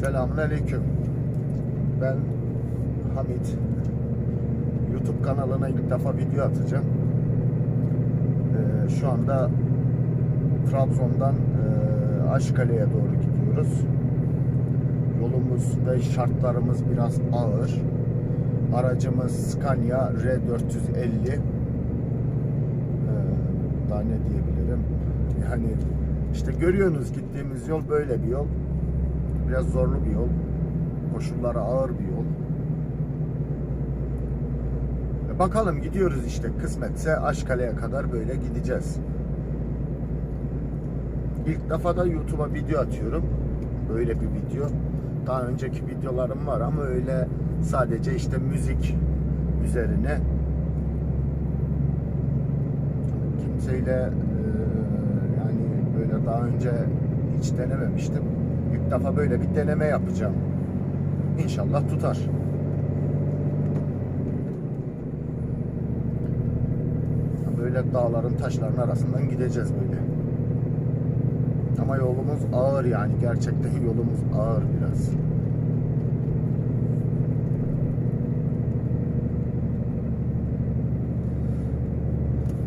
Selamun Aleyküm. Ben Hamit. YouTube kanalına ilk defa video atacağım. Ee, şu anda Trabzon'dan e, Aşkale'ye doğru gidiyoruz. Yolumuz ve şartlarımız biraz ağır. Aracımız Scania R450. Ee, daha ne diyebilirim? Yani işte görüyorsunuz gittiğimiz yol böyle bir yol. Biraz zorlu bir yol. Koşulları ağır bir yol. E bakalım gidiyoruz işte kısmetse Aşkale'ye kadar böyle gideceğiz. İlk defa da YouTube'a video atıyorum. Böyle bir video. Daha önceki videolarım var ama öyle sadece işte müzik üzerine kimseyle e, yani böyle daha önce hiç denememiştim. İlk defa böyle bir deneme yapacağım. İnşallah tutar. Böyle dağların taşların arasından gideceğiz böyle. Ama yolumuz ağır yani gerçekten yolumuz ağır biraz.